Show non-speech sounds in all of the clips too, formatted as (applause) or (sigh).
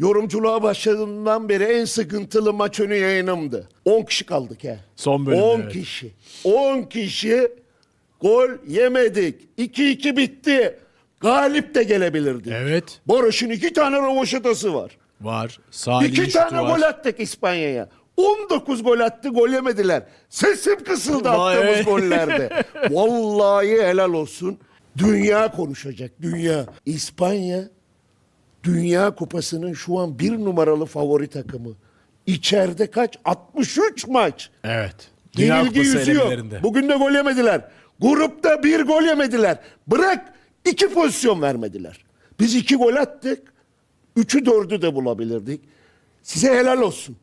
yorumculuğa başladığımdan beri en sıkıntılı maç önü yayınımdı. 10 kişi kaldık ya. Son bölümde, 10 evet. kişi. 10 kişi gol yemedik. 2-2 bitti. Galip de gelebilirdi. Evet. Barış'ın iki tane rovaşatası var. Var. Salih'in İki tane var. gol attık İspanya'ya. 19 gol attı gol yemediler. Sesim kısıldı attığımız (laughs) gollerde. Vallahi helal olsun. Dünya konuşacak dünya. İspanya Dünya Kupası'nın şu an bir numaralı favori takımı. İçeride kaç? 63 maç. Evet. Dünya Yenilgi Kupası yüzü yok. elemelerinde. Bugün de gol yemediler. Grupta bir gol yemediler. Bırak iki pozisyon vermediler. Biz iki gol attık. Üçü dördü de bulabilirdik. Size helal olsun.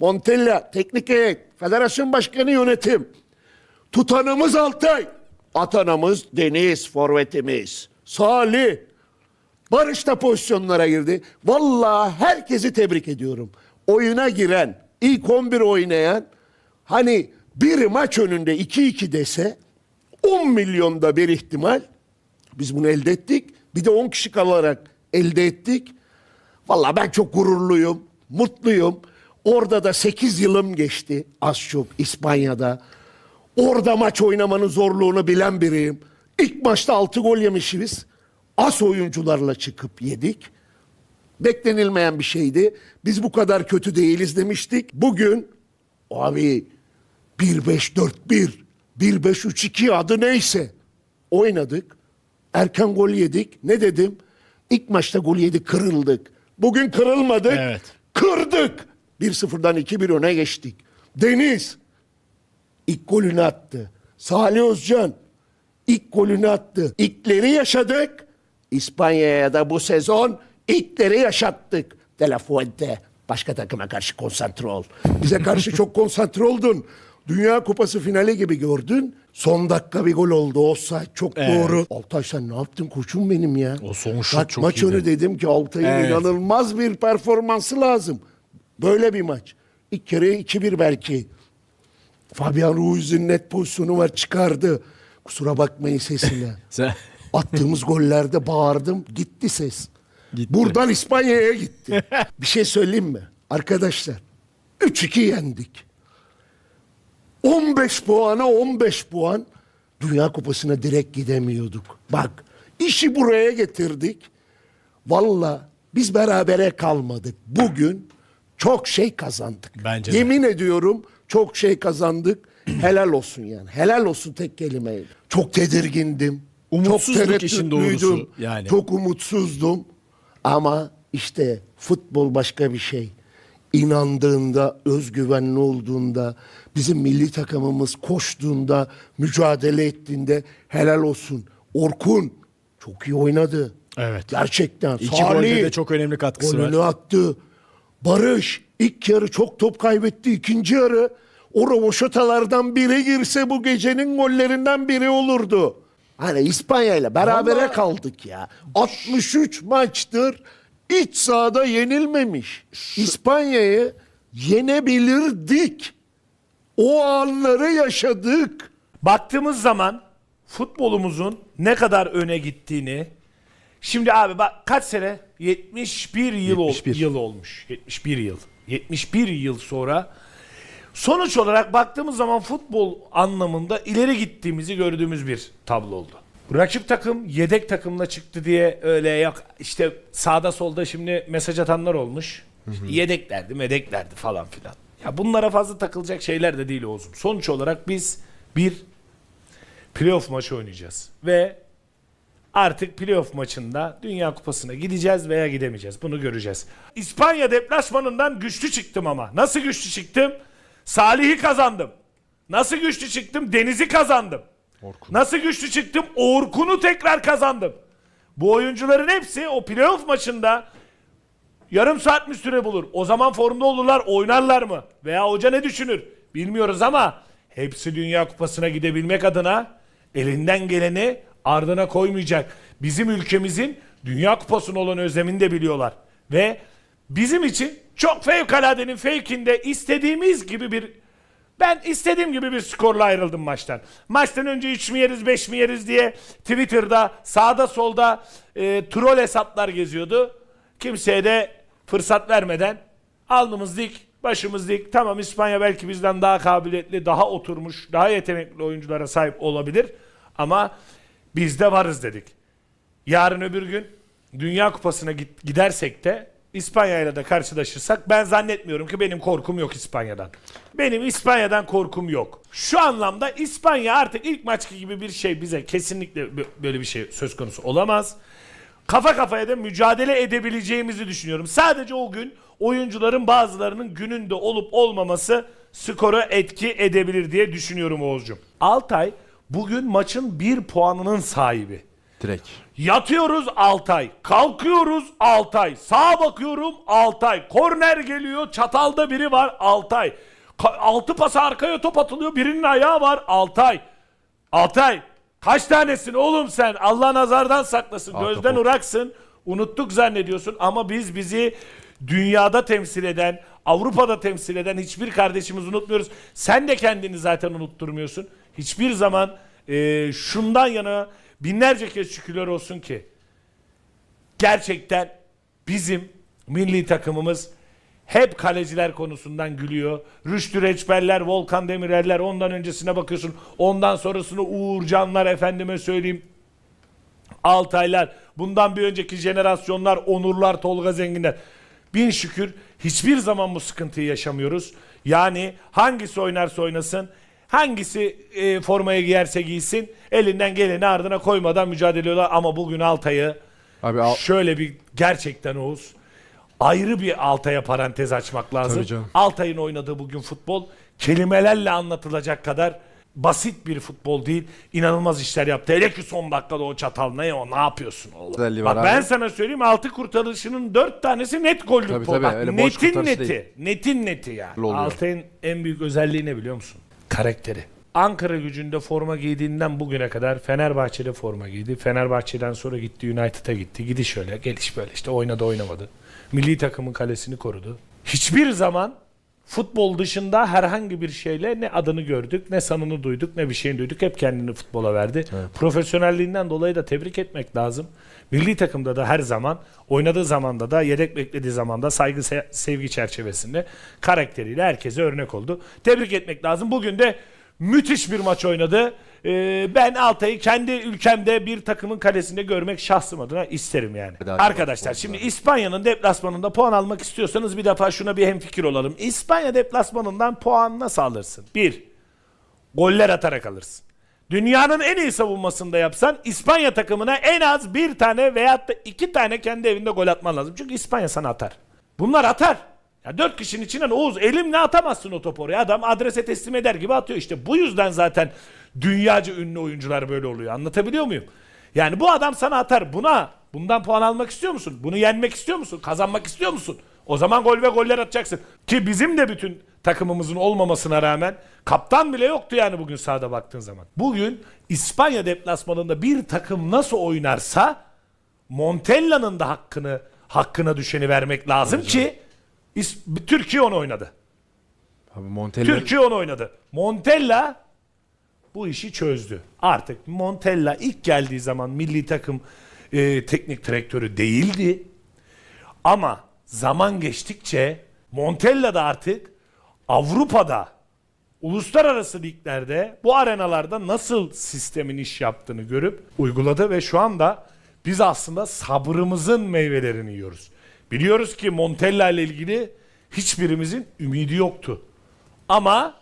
Montella, teknik heyet, federasyon başkanı yönetim. Tutanımız Altay. Atanamız Deniz, forvetimiz. Salih. Barış da pozisyonlara girdi. Vallahi herkesi tebrik ediyorum. Oyuna giren, ilk 11 oynayan, hani bir maç önünde 2-2 dese 10 milyonda bir ihtimal biz bunu elde ettik. Bir de 10 kişi kalarak elde ettik. Vallahi ben çok gururluyum, mutluyum. Orada da 8 yılım geçti az çok İspanya'da. Orada maç oynamanın zorluğunu bilen biriyim. İlk maçta 6 gol yemişiz. Az oyuncularla çıkıp yedik. Beklenilmeyen bir şeydi. Biz bu kadar kötü değiliz demiştik. Bugün abi 1-5-4-1, 1-5-3-2 adı neyse oynadık. Erken gol yedik. Ne dedim? İlk maçta gol yedik kırıldık. Bugün kırılmadık. Evet. Kırdık. 1-0'dan 2-1 öne geçtik. Deniz ilk golünü attı. Salih Özcan ilk golünü attı. İlkleri yaşadık. İspanya'ya da bu sezon ilkleri yaşattık. De La Fuente başka takıma karşı konsantre ol. Bize karşı çok konsantre oldun. Dünya Kupası finali gibi gördün. Son dakika bir gol oldu. Offside çok Evet. doğru. Altay sen ne yaptın koçum benim ya? O son şut Bak, çok maç iyiydi. önü dedim ki Altay'ın Evet. inanılmaz bir performansı lazım. Böyle bir maç. İlk kere 2-1 belki. Fabian Ruiz'in net pozisyonu var çıkardı. Kusura bakmayın sesine. (laughs) Sen... Attığımız (laughs) gollerde bağırdım gitti ses. Gitti. Buradan İspanya'ya gitti. bir şey söyleyeyim mi? Arkadaşlar 3-2 yendik. 15 puana 15 puan Dünya Kupası'na direkt gidemiyorduk. Bak işi buraya getirdik. Valla biz berabere kalmadık. Bugün çok şey kazandık. Bence de. Yemin ediyorum çok şey kazandık. (clears throat) Helal olsun yani. Helal olsun tek kelimeyle. Çok tedirgindim. Umutsuzluk çok işin doğrusu yani. Çok umutsuzdum. Ama işte futbol başka bir şey. İnandığında, özgüvenli olduğunda, bizim milli takımımız koştuğunda, mücadele ettiğinde helal olsun. Orkun çok iyi oynadı. Evet. Gerçekten. İki Salih, golde de çok önemli katkısı golünü var. attı. Barış ilk yarı çok top kaybetti. İkinci yarı o roboşotalardan biri girse bu gecenin gollerinden biri olurdu. Hani İspanya ile berabere Vallahi- kaldık ya. 63 maçtır iç sahada yenilmemiş. İspanya'yı yenebilirdik. O anları yaşadık. Baktığımız zaman futbolumuzun ne kadar öne gittiğini şimdi abi bak kaç sene 71 yıl ol- 71. yıl olmuş. 71 yıl. 71 yıl sonra sonuç olarak baktığımız zaman futbol anlamında ileri gittiğimizi gördüğümüz bir tablo oldu. Rakip takım yedek takımla çıktı diye öyle yok işte sağda solda şimdi mesaj atanlar olmuş. İşte yedeklerdi medeklerdi falan filan. Ya bunlara fazla takılacak şeyler de değil Oğuz'um. Sonuç olarak biz bir playoff maçı oynayacağız. Ve artık playoff maçında Dünya Kupası'na gideceğiz veya gidemeyeceğiz. Bunu göreceğiz. İspanya deplasmanından güçlü çıktım ama. Nasıl güçlü çıktım? Salih'i kazandım. Nasıl güçlü çıktım? Deniz'i kazandım. Nasıl güçlü çıktım? Orkun'u tekrar kazandım. Bu oyuncuların hepsi o playoff maçında yarım saat mi süre bulur? O zaman formda olurlar, oynarlar mı? Veya hoca ne düşünür? Bilmiyoruz ama hepsi Dünya Kupası'na gidebilmek adına elinden geleni ardına koymayacak. Bizim ülkemizin Dünya Kupası'na olan özlemini de biliyorlar. Ve bizim için çok fevkaladenin fevkinde istediğimiz gibi bir ben istediğim gibi bir skorla ayrıldım maçtan. Maçtan önce 3 mü yeriz 5 mi yeriz diye Twitter'da sağda solda e, troll hesaplar geziyordu. Kimseye de fırsat vermeden alnımız dik, başımız dik. Tamam İspanya belki bizden daha kabiliyetli, daha oturmuş, daha yetenekli oyunculara sahip olabilir. Ama biz de varız dedik. Yarın öbür gün Dünya Kupası'na gidersek de İspanya ile de karşılaşırsak ben zannetmiyorum ki benim korkum yok İspanya'dan. Benim İspanya'dan korkum yok. Şu anlamda İspanya artık ilk maçki gibi bir şey bize kesinlikle bö- böyle bir şey söz konusu olamaz. Kafa kafaya da mücadele edebileceğimizi düşünüyorum. Sadece o gün oyuncuların bazılarının gününde olup olmaması skora etki edebilir diye düşünüyorum Oğuzcuğum. Altay bugün maçın bir puanının sahibi. Direkt. Yatıyoruz Altay. Kalkıyoruz Altay. Sağa bakıyorum Altay. Korner geliyor. Çatalda biri var Altay. Ka- altı pası arkaya top atılıyor. Birinin ayağı var Altay. Altay. Kaç tanesin oğlum sen? Allah nazardan saklasın. Arka Gözden top. uraksın. Unuttuk zannediyorsun ama biz bizi dünyada temsil eden, Avrupa'da temsil eden hiçbir kardeşimiz unutmuyoruz. Sen de kendini zaten unutturmuyorsun. Hiçbir zaman e, şundan yana binlerce kez şükürler olsun ki gerçekten bizim milli takımımız hep kaleciler konusundan gülüyor. Rüştü Reçberler, Volkan Demireller ondan öncesine bakıyorsun. Ondan sonrasını Uğur Canlar efendime söyleyeyim. Altaylar, bundan bir önceki jenerasyonlar, Onurlar, Tolga Zenginler. Bin şükür hiçbir zaman bu sıkıntıyı yaşamıyoruz. Yani hangisi oynarsa oynasın, hangisi e, formayı giyerse giysin, elinden geleni ardına koymadan mücadele ediyorlar. Ama bugün Altay'ı Abi al- şöyle bir gerçekten Oğuz, ayrı bir Altay'a parantez açmak lazım. Tabii canım. Altay'ın oynadığı bugün futbol kelimelerle anlatılacak kadar basit bir futbol değil. İnanılmaz işler yaptı. Hele ki son dakikada o çatal ne o ne yapıyorsun oğlum? Özelliği Bak var ben abi. sana söyleyeyim altı kurtarışının dört tanesi net gollük Tabii, tabii, Bak, öyle boş netin kurtarış neti. değil. Netin neti yani. Oluyor. Altay'ın en büyük özelliği ne biliyor musun? Karakteri. Ankara gücünde forma giydiğinden bugüne kadar Fenerbahçe'de forma giydi. Fenerbahçe'den sonra gitti United'a gitti. Gidiş öyle, geliş böyle işte oynadı oynamadı. Milli takımın kalesini korudu. Hiçbir zaman futbol dışında herhangi bir şeyle ne adını gördük, ne sanını duyduk, ne bir şeyini duyduk. Hep kendini futbola verdi. Profesyonelliğinden dolayı da tebrik etmek lazım. Milli takımda da her zaman, oynadığı zamanda da, yedek beklediği zamanda saygı se- sevgi çerçevesinde karakteriyle herkese örnek oldu. Tebrik etmek lazım. Bugün de müthiş bir maç oynadı. Ee, ben Altay'ı kendi ülkemde bir takımın kalesinde görmek şahsım adına isterim yani. Hadi Arkadaşlar şimdi. İspanya'nın deplasmanında puan almak istiyorsanız bir defa şuna bir hemfikir olalım. İspanya deplasmanından puan nasıl alırsın? Bir, goller atarak alırsın. Dünyanın en iyi savunmasında yapsan İspanya takımına en az bir tane veyahut da iki tane kendi evinde gol atman lazım. Çünkü İspanya sana atar. Bunlar atar. Ya dört kişinin içinden Oğuz elimle atamazsın o topu oraya. Adam adrese teslim eder gibi atıyor. İşte bu yüzden zaten dünyaca ünlü oyuncular böyle oluyor. Anlatabiliyor muyum? Yani bu adam sana atar. Buna bundan puan almak istiyor musun? Bunu yenmek istiyor musun? Kazanmak istiyor musun? O zaman gol ve goller atacaksın. Ki bizim de bütün takımımızın olmamasına rağmen kaptan bile yoktu yani bugün sahada baktığın zaman. Bugün İspanya deplasmanında bir takım nasıl oynarsa Montella'nın da hakkını hakkına düşeni vermek lazım ki İs- Türkiye onu oynadı. Abi Montella Türkiye onu oynadı. Montella bu işi çözdü. Artık Montella ilk geldiği zaman milli takım e, teknik direktörü değildi. Ama zaman geçtikçe Montella da artık Avrupa'da uluslararası liglerde bu arenalarda nasıl sistemin iş yaptığını görüp uyguladı ve şu anda biz aslında sabrımızın meyvelerini yiyoruz. Biliyoruz ki Montella ile ilgili hiçbirimizin ümidi yoktu. Ama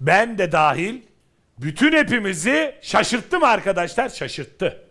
ben de dahil bütün hepimizi şaşırttı mı arkadaşlar? Şaşırttı.